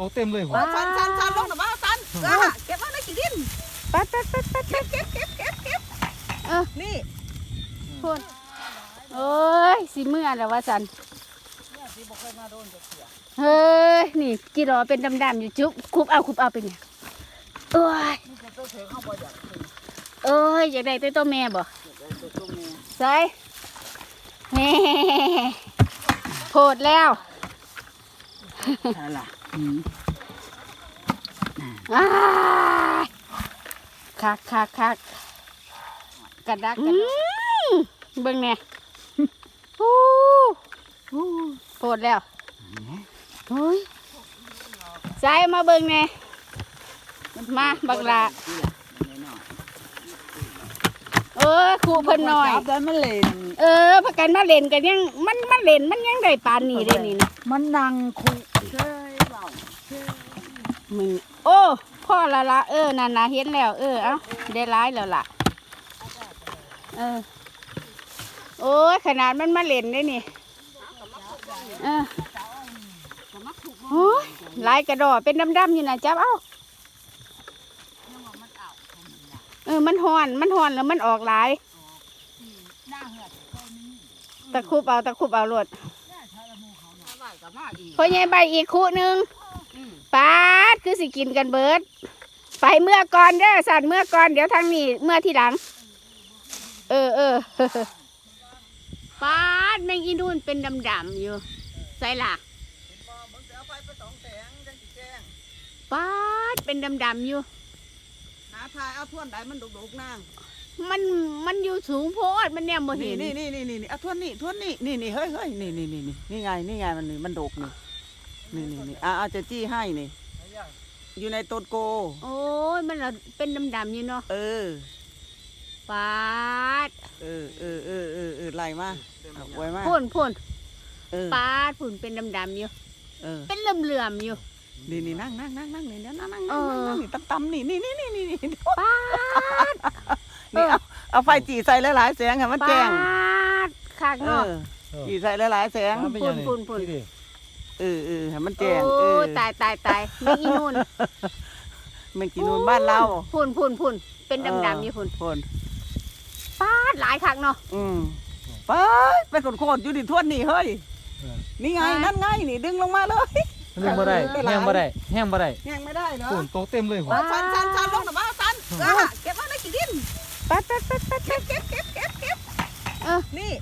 โตเต็มเลยหัวเออสันสันสันลงหน่อยบ้าสันเออเก็บไว้ในขี้ดินปัดปัดปัดปัดเก็บเก็บเก็บเก็บเก็บเออนี่พูดโอ้ยสิเมื่อแล้วว่าสันเฮ้ยนี่กี่รอเป็นดำๆอยู่จุ๊บคุบเอาคุบเอาเป็นเนี่ยโอ้ยเอ้ยอยากได้แต่ตัวแม่บ่ใส่แหม่โพดแล้วอะไรล่ะอ้าย คักคักคักกระดักกระดักเบิ่งแน่ฮู้ฮู้โพดแล้วเฮ้ยใส่มาเบิ่งแน่มาบักละเออครูเพิ่นหน่อยจับแล้วมันเล่นเออพักกันมาเล่นกันยังมันมาเล่นมันยังได้ปานนี้ได้นี่นะมันนั่งคุยเชยเบา มึงโอ้พ่อละละเออนั่นนะเห็นแล้ว เออเอ้าได้ร้ายแล้วล่ะ เออ โอ้ยขนาดมันมาเล่นได้นี่เออโอ้ยลายกระดอเป็นดำๆอยู่นะจับเอ้าเออมันหอนมันหอนแล้วมันออกหลายตะคุบเอาตะคุบเอาโลด พ่อใหญ่ใบอีกคู่หนึ่งปาดคือสิกินกันเบิด ไปเมื่อก่อนเด้อสัตว์เมื่อก่อนเดี๋ยวทางนี้เมื่อทีหลัง เออเออ ปาดแมงอีนูนเป็นดำๆอยู่ใส่ล่ะปาดเป็นดำๆอยู่ หาทายเอาท่วนใดมันดุกๆนาง มันมันอยู่สูงโพดมันเนี่ยบ่เห็นี่นนี่นี่นี่นี่เอาท่วนนี่ท่วนนี่นี่นี่เฮ้ยเฮ้ยนี่นี่นี่นี่นี่ไงนี่ไงมันนี่มันดกนี่นี่นี่นี่อะเอาจะจี้ให้นี่ อยู่ในต้นโก โอ้ยมันละเป็นดำๆอยู่เนาะเออ ปาดเออเออเออเออเออไล่มาเอาไว้มาพ่นพ่นเออปาดพ่นเป็นดำๆอยู่ เออเป็นเหลื่อมๆอยู่ นี่นี่นั่งนั่งนั่งนั่งนี่เดี๋ยวนั่งนั่งเอนั่งอนั่งนี่ตั้มตั้มนี่นี่นี่นี่นี่นี่ปาดนี่ เอาเอาไฟจีใส่หลายๆแสงให้มันแจ้งปาดคักเอเนาะอจีใส่หลายๆแสงเอาไปยังนี่ปุ่นปุ่นนี่ดิเออเออให้มันโอ้แจ้งเออตายตายตายแมงอีนูนแมงกีนูนบ้านเราพุ่นพุ่นพุ่นเป็นดำๆอยู่พุ่นคนปาดหลายคักเนาะ อืมไปไปกดโคตรอยู่ดิทวนนี่เฮ้ยเออนี่ไงไปนั่นไงนี่ดึงลงมาเลยแห้งบ่ได้แห้งบ่ได้แห้งบ่ได้แห้งไม่ได้เหรอโอ้โตเต็มเลยหัวเออสันสันสันลงหน่อยบ้าสันเออเก็บไว้ในขี้ดิน ปัดปัดปัดปัดเก็บเก็บเก็บเก็บเก็บเออนี่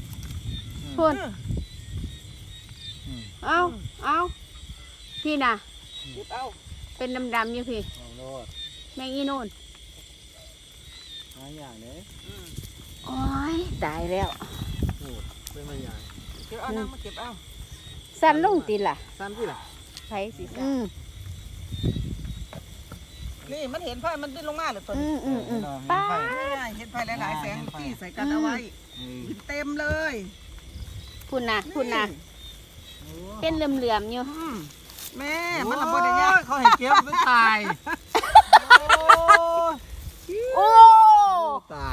พุ่นเออเอาเอาพี่น่ะเก็บเอาเป็นดำๆอยู่พี่เอาโลดแมงอีนูนหาอย่างเด้โอ้ยตายแล้วโอ้เป็นมาอย่างเก็บเอานั่งมาเก็บเอาสั้นลงติล่ะซ้ำที่ล่ะไผสิอืม นี่มันเห็นไฟมันดิ้นลงมาเลยตัวอืนี้มอืมอืมเออป้านี่ไงเห็นไฟหลายๆแสงที่ใส่กันเอาไว้เออเต็มเลยพุ่นน่ะพุ่นน่ะเป็นเหลื่อมๆอยู่อืมแม่มันระเบิดอย่างเงี้ยโเขาให้เก็บไปถ่ายโอ้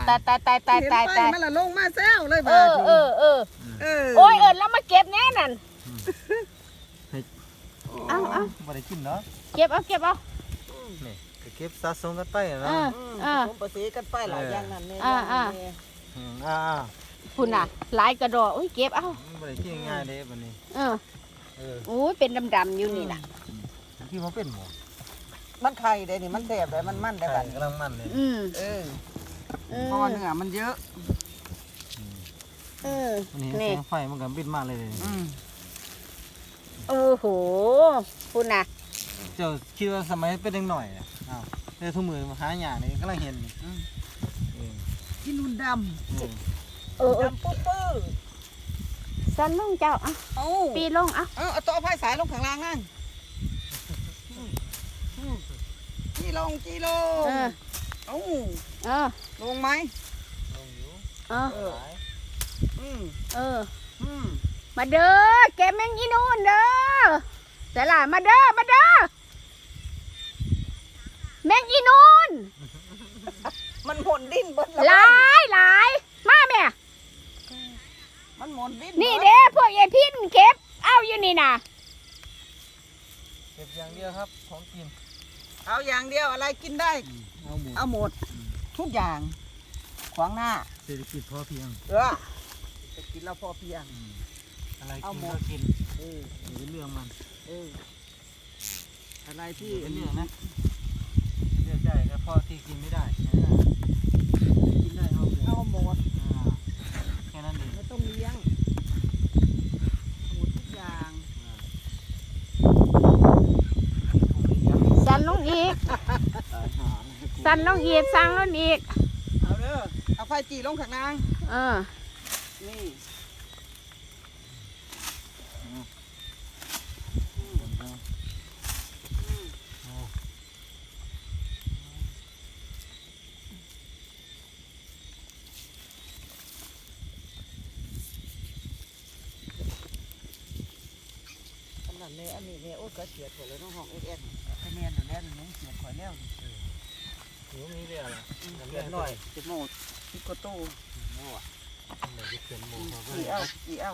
ตายตายตายตายตายตายเห็นไฟตายมันละลงมาแซวเลยเอบ้าอเออเออเออโอ้ยเอิญแล้วมาเก็บแน่นั่นเอาเอาบ่ได้กินเนาะเก็บเอาเก็บเอานี่ก็ เก็บสะสมกันไปเอนะออืมอ่าผมประสีกันไปหลายอย่างนั่นเนี่ยอ่าอ่ามอ่าพุ่นน่ะหลายกระดอกอุ้ยเก็บเอามันบ่ได้กินง่ายเด้บัดนี้ เออเออโอ้ยเป็นดำๆอยู่นี่น่ะ ที่มันเป็นหมูมันไข่เด้นี่มันแสบเลยมันมันได้ไข่บัดกำลังมันเลยอืมเออเอพออเนื้อมันเยอะ เออมันเห็นนี่แสงไฟมันก็บินมาเลยเลย อืมโอ้โหพุ่นน่ะ เจ้าคิดว่าสมัยเป็นเด็กหน่อยน่ะอ้าวเดี๋ยวทุกมือมาหาหยานี่กำลังเห็นนี่อืมเออกินนุ่นดเออเออำเออดำปุ๊บปื้อสันลงเจ้าอะเอ้าปีลงอะเอาเอาตัวไฟสายลงข้างล่างนั่นอืมอืมจีลงจีลงเออเอ้าเออลงไหมลงอยู่เออเอออืมเออ อืมมาเด้อแกแมงอีนูนเด้อแต่ละมาเด้อมาเด้อ แมงอีนูนมันหมุนดิ้นเบิดหลายหลายมาแม่ มันหมุนดิ้นนี่บิเด้พวกยายพินเก็บ เอาอยู่นี่นะเก็บอย่างเดียวดียวครับของกินเอาอย่างเดียวอะไรกินได้ เอาหมูเอาหมด ทุกอย่าง ขวางหน้า เศรษฐกิจพอเพียงเออจะกินแล้วพอเพียงอะไรเอากินหมก็ด กินเออหรือเรื่องมันเอออะไรที่เป็นเรื่องนะเลือกได้ก็พอที่กินไม่ได้กินได้เอาหมดเอาหมดอ่าแค่นั้นเองไม่ต้องเลี้ยงเอาหมดทุกอย่างสั่นลงอีกสั่นลงอีกสั่งลงอีกเอาเด้อเอาไฟจีลงข้างล่างเออนี่ อันนั้นเนี่ยอันนี้เนี่ยโอ้ยก็เสียถอยแล้วน้องห้องเอ็ดเอ็ดคะแนนนั่นแหละน้องเสียถอยแล้วหนูมีเรื่องอะไรเสียหน่อยจะโมดพิโกโต้หมูอะเดี๋ยวจะเขียนหมูเขาก็กี่เอ้ากี่เอ้า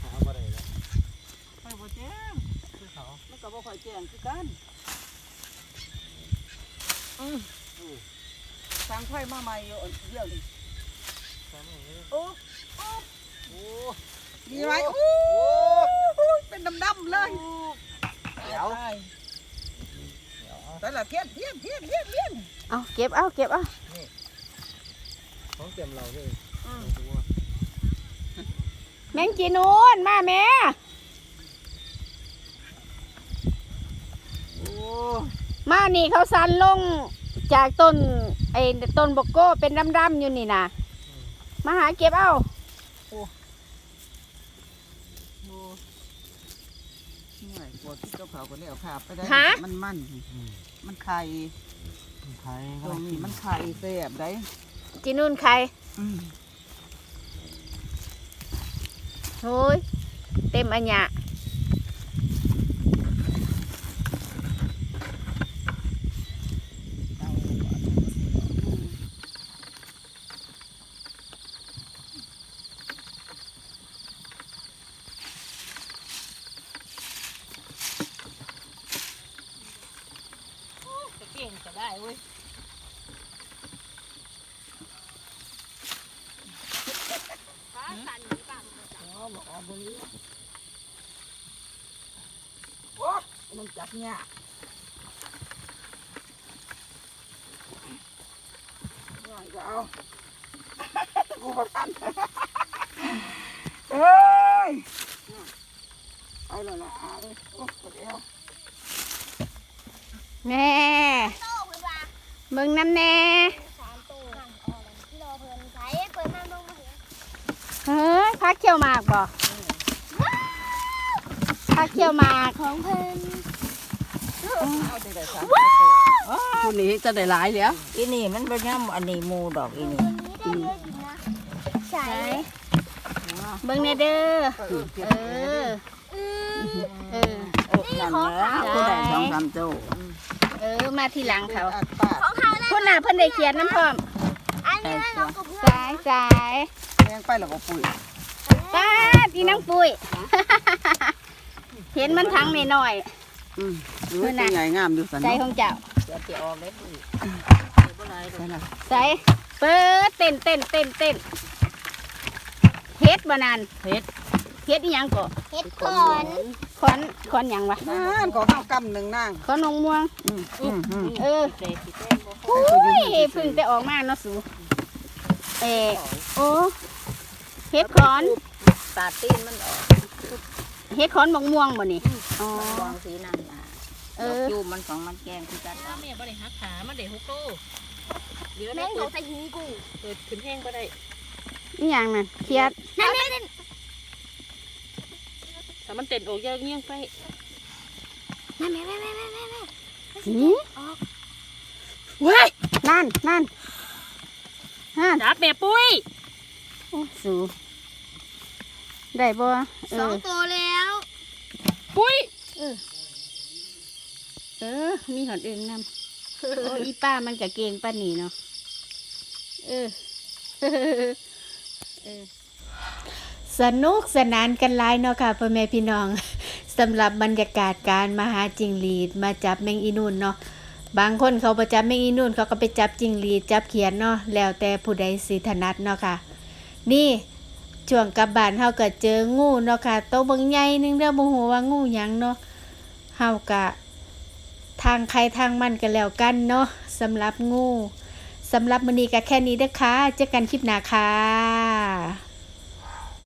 หาอะไรแล้วไปบ่แจ้งคือเขามันก็บ่ค่อยแจ้งคือกันอืมทางไฟมาใหม่อยู่อันเดียวนี่แค่นี้โอ้โอ้มีไหมโอ้ เป็นดำๆเลยเดี๋ยวตายแต่ละเทียนเทียนเทียนเทียนเทียนเอาเก็บเอาเก็บเอาของเต็มเราเลยอืมตัวแมงจีนูนมาแม่โอ้มานี่เขาสั่นลงจากต้นไอ้ต้นบกโก้เป็นดำๆอยู่นี่นะมาหาเก็บเอา หน่อยปว ดที่เจ้าเขาก็แล้วขาไปได้ฮะ มันมันอืมมันไข่ใครตก็รงนี้กินมันไข่แซ่บได้จีนูนใครอืม โอ้ยเต็มอันยะ ก่งจะได้เว้ยมันจับเนี่ยว่าจะ เอากูบอกทันเอ้ยเอาและละเอาเลยโอ้เดี๋ยวแม่เบิ่งน้ำแน่สามตัวห่างออกเลยที่รอเพิ่นใช้เปิดมาลงมาเห็นเฮ้ยพักเขียวหมากบ่พักเขียวหมากของเพิ่นเอาได้ได้สามคนนี้จะได้หลายแล้วอีนี่มันเป็นย่ำอันนี้หมูดอกอีนี่นี่ได้เยอะอยู่นะใช่ไหนเบิ่งแน่เด้อเอออืมเออเออนั่นแหละผู้ใดสองสามโจ้ เออมาทีหลังเขาอัดปากของเขานะคนน่ะเพิ่นได้เขียนน้ำพร้อมอันนี้นะน้องกับเพื่อนสายสายแยงไปแล้วก็ปุ๋ยป้าดอีนังปุ้ย เห็นมันทั้งหน่อยอืมรู้ตัวใหญ่งามอยู่สันๆใจของเจ้าเดี๋ยวจะออกได้ปุ๋ยใช่ละใส่เปิดเต้นเต้นเต้นเต้นเฮ็ดบ่นานเฮ็ดเฮ็ดอีหยังก็เฮ็ดก่อน คอนคอนหยังวะนั่นขอข้าวกำหนึ่งนางคอนนงม่วง อืมอืมอืมเออเศษที่แป้งบ่อุ้ยเพึ่งแต่ออกมาเนาะสูเออโอ้เฮ็ดคอนตาตีนมันออกเฮ็ดคอนบกม่วงบ่นี่อ๋อมันวางสีนั่นน่ะเอดอกอจูบมันของมันแกงคือกันแม่บ่ได้หักขามันได้หกโตเดี๋ยวแม่ได้งเขาใส่หินกูเปิดขึ้นแห้งก็ได้อีหยังนั่นเครียดนั่นนั่น นั่มันเต้นออกยาวเงี้ยงไปนั่แม่แม่แม่แม่แม่แม่หือเว้ยนั่นนั่นนั่นจับแม่ปุ้ยโอ้สูได้บ่สองตัวแล้ว ปุ้ยเออเออ มีหอนเอื่นนำโอ้อีป้ามันก็เกงป้านนี่เนาะเออเออ สนุกสนานกันหลายเนาะค่ะพ่อแม่พี่น้องสำหรับบรรยากาศการมาหาจิงหรีดมาจับแมงอีนูนเนาะบางคนเขาประจับแมงอีนูนเขาก็ไปจับจิงหรีดจับเขียนเนาะแล้วแต่ผู้ใดสิถนัดเนาะค่ะ นี่ช่วงกลับบ้านเฮาก็เจองูเนาะค่ะโตบิ่งใหญ่นึงเด้อบ่ฮู้ว่างูหยังเนาะเฮาก็ทางใครทางมันกันแล้วกันเนาะสำหรับงูสำหรับมื้อนี้ก็แค่นี้เด้อค่ะเจอกันคลิปหน้าค่ะ